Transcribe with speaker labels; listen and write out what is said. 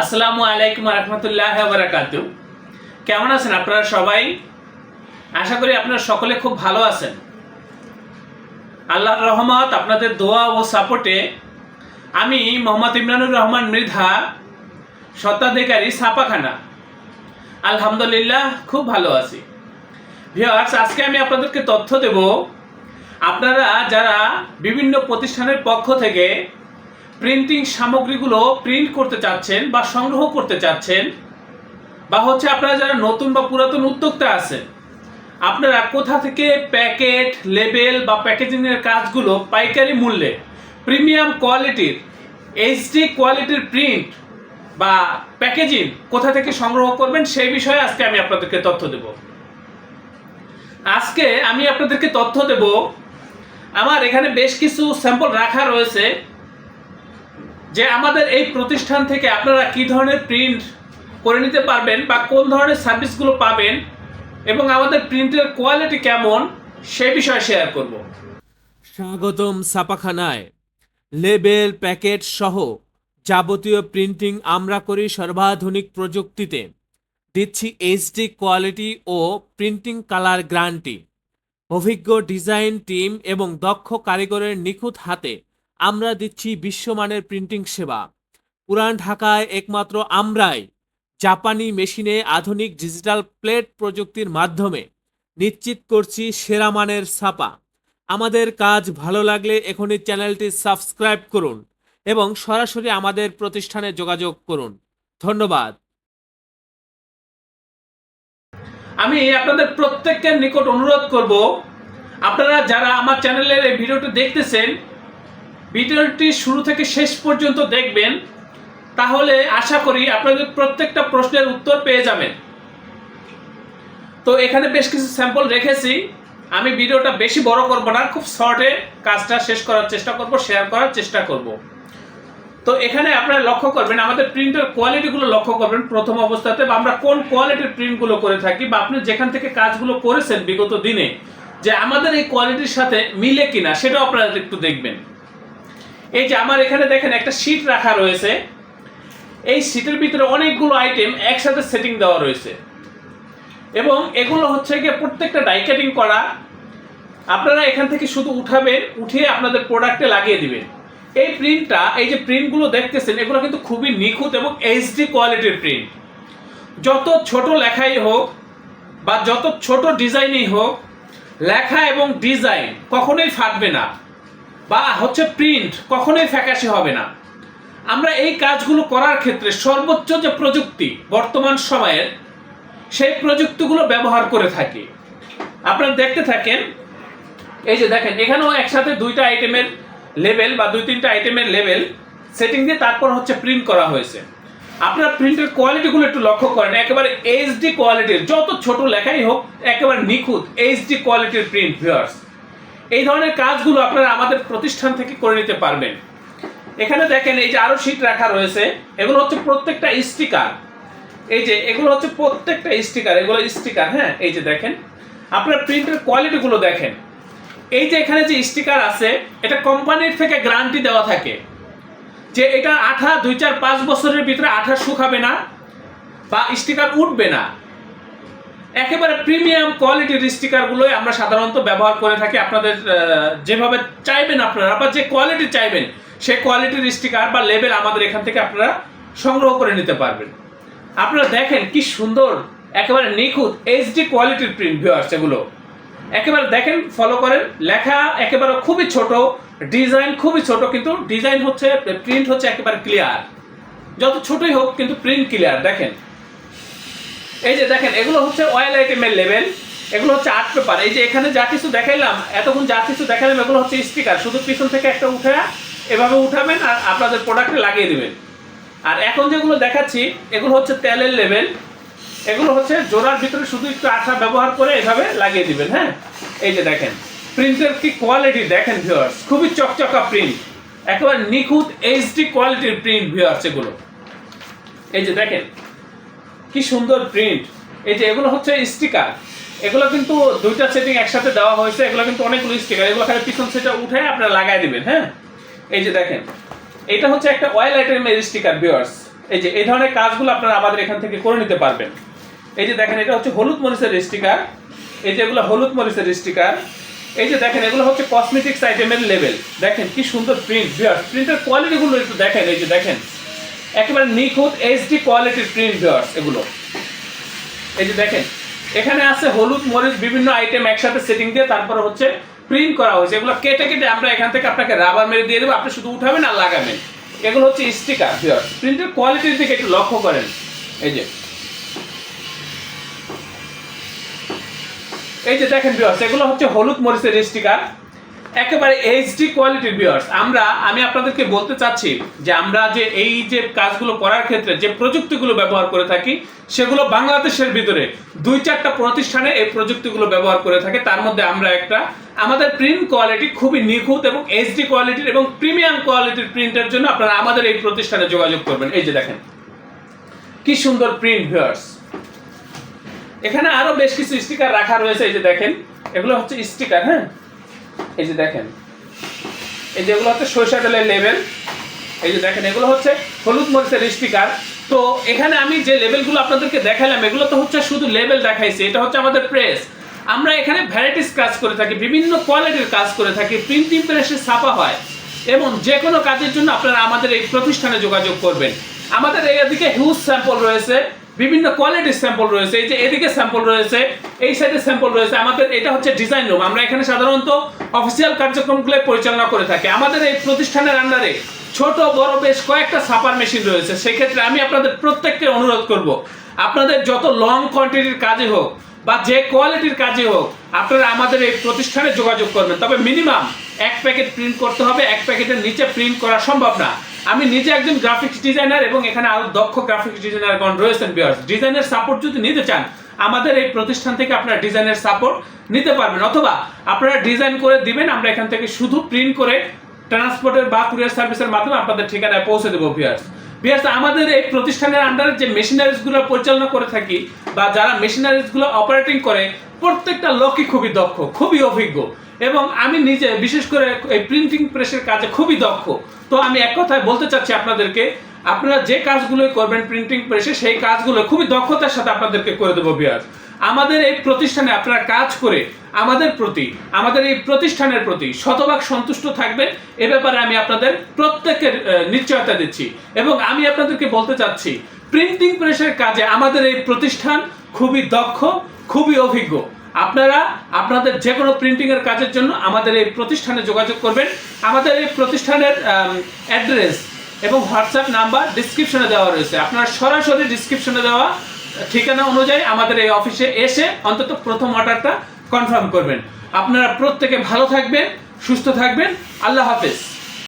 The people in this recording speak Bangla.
Speaker 1: আসসালামু আলাইকুম রহমতুল্লাহ বারাকাতু। কেমন আছেন আপনারা সবাই? আশা করি আপনারা সকলে খুব ভালো আছেন। আল্লাহর রহমত, আপনাদের দোয়া ও সাপোর্টে আমি মোহাম্মদ ইমরানুর রহমান মৃধা, স্বত্বাধিকারী ছাপাখানা। আলহামদুলিল্লাহ, খুব ভালো আছি। ভিওয়ার্স আজকে আমি আপনাদেরকে তথ্য দেব। আপনারা যারা বিভিন্ন প্রতিষ্ঠানের পক্ষ থেকে প্রিন্টিং সামগ্রীগুলো প্রিন্ট করতে চাচ্ছেন বা সংগ্রহ করতে চাচ্ছেন, বা হচ্ছে আপনারা যারা নতুন বা পুরাতন উদ্যোক্তা আছেন, আপনারা কোথা থেকে প্যাকেট লেবেল বা প্যাকেজিংয়ের কাজগুলো পাইকারি মূল্যে প্রিমিয়াম কোয়ালিটির এইচডি কোয়ালিটির প্রিন্ট বা প্যাকেজিং কোথা থেকে সংগ্রহ করবেন সেই বিষয়ে আজকে আমি আপনাদেরকে তথ্য দেব। আজকে আমি আপনাদেরকে তথ্য দেব, আমার এখানে বেশ কিছু স্যাম্পল রাখা রয়েছে। যে আমাদের এই প্রতিষ্ঠান থেকে আপনারা কি ধরনের প্রিন্ট করে নিতে পারবেন বা কোন ধরনের সার্ভিসগুলো পাবেন এবং আমাদের প্রিন্টের কোয়ালিটি কেমন, সে বিষয়ে শেয়ার করব।
Speaker 2: স্বাগতম ছাপাখানায়। লেবেল প্যাকেট সহ যাবতীয় প্রিন্টিং আমরা করি সর্বাধুনিক প্রযুক্তিতে। দিচ্ছি এইচডি কোয়ালিটি ও প্রিন্টিং কালার গ্যারান্টি অভিজ্ঞ ডিজাইন টিম এবং দক্ষ কারিগরের নিখুঁত হাতে আমরা দিচ্ছি বিশ্বমানের প্রিন্টিং সেবা। পুরান ঢাকায় একমাত্র আমরাই জাপানি মেশিনে আধুনিক ডিজিটাল প্লেট প্রযুক্তির মাধ্যমে নিশ্চিত করছি সেরা মানের ছাপা। আমাদের কাজ ভালো লাগলে এখনই চ্যানেলটি সাবস্ক্রাইব করুন এবং সরাসরি আমাদের প্রতিষ্ঠানে যোগাযোগ করুন। ধন্যবাদ।
Speaker 1: আমি আপনাদের প্রত্যেকের নিকট অনুরোধ করব, আপনারা যারা আমার চ্যানেলের এই ভিডিওটি দেখতেছেন ভিডিওটি শুরু থেকে শেষ পর্যন্ত দেখবেন, তাহলে আশা করি আপনাদের প্রত্যেকটা প্রশ্নের উত্তর পেয়ে যাবেন। তো এখানে বেশ কিছু স্যাম্পল রেখেছি। আমি ভিডিওটা বেশি বড় করব না, খুব শর্টে কাজটা শেষ করার চেষ্টা করব, শেয়ার করার চেষ্টা করব। তো এখানে আপনারা লক্ষ্য করবেন, আমাদের প্রিন্টের কোয়ালিটিগুলো লক্ষ্য করবেন প্রথম অবস্থাতে, বা আমরা কোন কোয়ালিটির প্রিন্টগুলো করে থাকি, বা আপনি যেখান থেকে কাজগুলো করেছেন বিগত দিনে, যে আমাদের এই কোয়ালিটির সাথে মিলে কিনা, সেটাও আপনারা একটু দেখবেন। এই যে আমার এখানে দেখেন একটা শীট রাখা রয়েছে। এই শীটের ভিতরে অনেকগুলো আইটেম একসাথে সেটিং দেওয়া রয়েছে। এবং এগুলো হচ্ছে গিয়ে প্রত্যেকটা ডাই কাটিং করা। আপনারা এখান থেকে শুধু উঠাবেন, উঠিয়ে আপনাদের প্রোডাক্টে লাগিয়ে দিবেন। এই প্রিন্টটা এই যে প্রিন্টগুলো দেখতেছেন, এগুলো কিন্তু খুবই নিখুঁত এবং এইচডি কোয়ালিটির প্রিন্ট যত ছোট লেখাই হোক বা যত ছোট ডিজাইনই হোক, লেখা এবং ডিজাইন কখনোই ফাটবে না। বা হচ্ছে প্রিন্ট কখনোই ফ্যাকাশে হবে না। আমরা এই কাজগুলো করার ক্ষেত্রে সর্বোচ্চ যে প্রযুক্তি বর্তমান সময়ের, সেই প্রযুক্তিগুলো ব্যবহার করে থাকি। আপনারা দেখতে থাকেন, এই যে দেখেন, এখানেও একসাথে দুইটা আইটেমের লেভেল বা দুই তিনটা আইটেমের লেভেল সেটিং দিয়ে তারপর হচ্ছে প্রিন্ট করা হয়েছে। আপনার প্রিন্টের কোয়ালিটিগুলো একটু লক্ষ্য করেন, একেবারে এইচডি কোয়ালিটির যত ছোট লেখাই হোক, একেবারে নিখুঁত এইচডি কোয়ালিটির প্রিন্ট ভিউয়ার্স এই ধরনের কাজগুলো আপনারা আমাদের প্রতিষ্ঠান থেকে করে নিতে পারবেন। এখানে দেখেন এই যে আরও শীট রাখা রয়েছে, এগুলো হচ্ছে প্রত্যেকটা স্টিকার এই যে এগুলো হচ্ছে প্রত্যেকটা স্টিকার এগুলো স্টিকার হ্যাঁ? এই যে দেখেন, আপনার প্রিন্টের কোয়ালিটিগুলো দেখেন। এই যে এখানে যে স্টিকার আছে, এটা কোম্পানির থেকে গ্যারান্টি দেওয়া থাকে। যে এটা আঠা, দুই চার, পাঁচ বছরের ভিতরে আঠা শুকাবে না বা স্টিকার উঠবে না। একেবারে প্রিমিয়াম কোয়ালিটির স্টিকারগুলোই আমরা সাধারণত ব্যবহার করে থাকি আপনাদের যেভাবে চাইবেন আপনারা, বা যে কোয়ালিটি চাইবেন সেই কোয়ালিটির স্টিকার বা লেবেল আমাদের এখান থেকে আপনারা সংগ্রহ করে নিতে পারবেন। আপনারা দেখেন কি সুন্দর, একেবারে নিখুঁত এইচডি কোয়ালিটির প্রিন্ট ভিউয়ার্স এগুলো। একেবারে দেখেন ফলো করেন, লেখা একেবারে খুবই ছোট ডিজাইন খুবই ছোট, কিন্তু ডিজাইন হচ্ছে প্রিন্ট হচ্ছে একেবারে ক্লিয়ার যত ছোটই হোক, কিন্তু প্রিন্ট ক্লিয়ার দেখেন। এই যে দেখেন, এগুলো হচ্ছে অয়েল আইটেমের লেভেল এগুলো হচ্ছে আর্ট পেপার এই যে এখানে যা কিছু দেখাইলাম, এতক্ষণ যা কিছু দেখালাম, এগুলো হচ্ছে স্টিকার শুধু পিছন থেকে একটা উঠে এভাবে উঠাবেন আর আপনাদের প্রোডাক্টে লাগিয়ে দেবেন। আর এখন যেগুলো দেখাচ্ছি, এগুলো হচ্ছে তেলের লেভেল এগুলো হচ্ছে জোড়ার ভিতরে শুধু একটু আঠা ব্যবহার করে এভাবে লাগিয়ে দিবেন হ্যাঁ? এই যে দেখেন প্রিন্টের কি কোয়ালিটি দেখেন ভিউয়ার্স খুবই চকচকা প্রিন্ট একেবারে নিখুঁত এইচডি কোয়ালিটির প্রিন্ট ভিউয়ার্স এগুলো। এই যে দেখেন কি সুন্দর প্রিন্ট এই যে এগুলো হচ্ছে স্টিকার এগুলো কিন্তু দুইটা সেটিং একসাথে দেওয়া হয়েছে, এগুলো কিন্তু অনেকগুলো স্টিকার এগুলো খালি পিছন সেটা উঠে আপনারা লাগাই দিবেন হ্যাঁ? এই যে দেখেন, এটা হচ্ছে একটা অয়েল আইটেমের স্টিকার ভিউয়ার্স এই যে এই ধরনের কাজগুলো আপনারা আমাদের এখান থেকে করে নিতে পারবেন। এই যে দেখেন, এটা হচ্ছে হলুদ মরিচের স্টিকার এই যে এগুলো হলুদ মরিচের স্টিকার এই যে দেখেন, এগুলো হচ্ছে কসমেটিক্স আইটেমের লেভেল দেখেন, কি সুন্দর প্রিন্ট প্রিন্টের কোয়ালিটিগুলো একটু দেখেন, এই যে দেখেন। একেবারে নিখুঁত এইচডি কোয়ালিটির প্রিন্ট ভিউয়ার্স এগুলো। এই যে দেখেন, এখানে আছে হলুদ, মরিচ, বিভিন্ন আইটেম একসাথে সেটিং দিয়ে তারপরে হচ্ছে প্রিন্ট করা হয়েছে। এগুলো কেটে কেটে আমরা এখান থেকে আপনাকে রাবার মেরে দিয়ে দেবো, আপনি শুধু উঠাবেন আর লাগাবেন। এগুলো হচ্ছে স্টিকার ভিউয়ার্স প্রিন্টের কোয়ালিটির দিকে একটু লক্ষ্য করেন। এই যে। এই যে দেখেন ভিউয়ার্স এগুলো হচ্ছে হলুদ, মরিচের স্টিকার একেবারে এইচডি কোয়ালিটির ভিউয়ার্স আমরা, আমি আপনাদেরকে বলতে চাচ্ছি যে আমরা যে এই যে কাজগুলো করার ক্ষেত্রে যে প্রযুক্তিগুলো ব্যবহার করে থাকি, সেগুলো বাংলাদেশের ভিতরে দুই চারটা প্রতিষ্ঠানে এই প্রযুক্তিগুলো ব্যবহার করে থাকে। তার মধ্যে আমরা একটা, আমাদের প্রিন্ট কোয়ালিটি খুবই নিখুঁত এবং এইচডি কোয়ালিটির এবং প্রিমিয়াম কোয়ালিটির প্রিন্টের জন্য আপনারা আমাদের এই প্রতিষ্ঠানে যোগাযোগ করবেন। এই যে দেখেন, কি সুন্দর প্রিন্ট ভিউয়ার্স এখানে আরও বেশ কিছু স্টিকার রাখা রয়েছে, এই যে দেখেন, এগুলো হচ্ছে স্টিকার হ্যাঁ? এই যে দেখেন, এই যেগুলো হচ্ছে সরিষা তেলের লেভেল এই যে দেখেন, এগুলো হচ্ছে হলুদ মরিচের স্টিকার তো এখানে আমি যে লেভেলগুলো আপনাদেরকে দেখালাম এগুলো তো হচ্ছে শুধু লেভেল দেখাইছি, এটা হচ্ছে আমাদের প্রেস আমরা এখানে ভ্যারাইটিস কাজ করে থাকি, বিভিন্ন কোয়ালিটির কাজ করে থাকি প্রিন্টিং প্রেসে ছাপা হয়। এবং যে কোনো কাজের জন্য আপনারা আমাদের এই প্রতিষ্ঠানে যোগাযোগ করবেন। আমাদের এদিকে হিউজ স্যাম্পল রয়েছে। বিভিন্ন কোয়ালিটির স্যাম্পল রয়েছে, এই যে এদিকে স্যাম্পল রয়েছে, এই সাইডে স্যাম্পল রয়েছে। আমাদের এটা হচ্ছে ডিজাইন রুম আমরা এখানে সাধারণত অফিসিয়াল কার্যক্রমগুলো পরিচালনা করে থাকি। আমাদের এই প্রতিষ্ঠানের আন্ডারে ছোট, বড় বেশ কয়েকটা সাপার মেশিন রয়েছে। সেক্ষেত্রে আমি আপনাদের প্রত্যেককে অনুরোধ করব, আপনাদের যত লং কোয়ান্টিটির কাজে হোক বা যে কোয়ালিটির কাজে হোক, আপনারা আমাদের এই প্রতিষ্ঠানে যোগাযোগ করবেন। তবে মিনিমাম এক প্যাকেট প্রিন্ট করতে হবে, এক প্যাকেটের নিচে প্রিন্ট করা সম্ভব না। আমি নিজে একজন গ্রাফিক্স ডিজাইনার এবং এখানে আরও দক্ষ গ্রাফিক্স ডিজাইনারগণ রয়েছেন বিয়ার্স ডিজাইনের সাপোর্ট যদি নিতে চান, আমাদের এই প্রতিষ্ঠান থেকে আপনারা ডিজাইনের সাপোর্ট নিতে পারবেন। অথবা আপনারা ডিজাইন করে দিবেন, আমরা এখান থেকে শুধু প্রিন্ট করে ট্রান্সপোর্টের বা কুরিয়ার সার্ভিসের মাধ্যমে আপনাদের ঠিকানায় পৌঁছে দেবো বিয়ার্স বিয়ার্স আমাদের এই প্রতিষ্ঠানের আন্ডারে যে মেশিনারিজগুলো পরিচালনা করে থাকি বা যারা মেশিনারিজগুলো অপারেটিং করে, প্রত্যেকটা লোকই খুবই দক্ষ, খুবই অভিজ্ঞ। এবং আমি নিজে, বিশেষ করে এই প্রিন্টিং প্রেসের কাজে খুবই দক্ষ। তো আমি এক কথায় বলতে চাচ্ছি আপনাদেরকে, আপনারা যে কাজগুলোই করবেন প্রিন্টিং প্রেসে সেই কাজগুলো খুবই দক্ষতার সাথে আপনাদেরকে করে দেবো বিয়ার আমাদের এই প্রতিষ্ঠানে আপনারা কাজ করে আমাদের প্রতি, আমাদের এই প্রতিষ্ঠানের প্রতি শতভাগ সন্তুষ্ট থাকবেন। এ ব্যাপারে আমি আপনাদের প্রত্যেকের নিশ্চয়তা দিচ্ছি। এবং আমি আপনাদেরকে বলতে চাচ্ছি প্রিন্টিং প্রেসের কাজে আমাদের এই প্রতিষ্ঠান খুবই দক্ষ, খুবই অভিজ্ঞ। আপনারা আপনাদের যে কোনো প্রিন্টিংয়ের কাজের জন্য আমাদের এই প্রতিষ্ঠানে যোগাযোগ করবেন। আমাদের এই প্রতিষ্ঠানের অ্যাড্রেস এবং হোয়াটসঅ্যাপ নাম্বার ডিসক্রিপশনে দেওয়া রয়েছে। আপনারা সরাসরি ডিসক্রিপশনে দেওয়া ঠিকানা অনুযায়ী আমাদের এই অফিসে এসে অন্তত প্রথম অর্ডারটা কনফার্ম করবেন। আপনারা প্রত্যেকে ভালো থাকবেন, সুস্থ থাকবেন। আল্লাহ হাফেজ।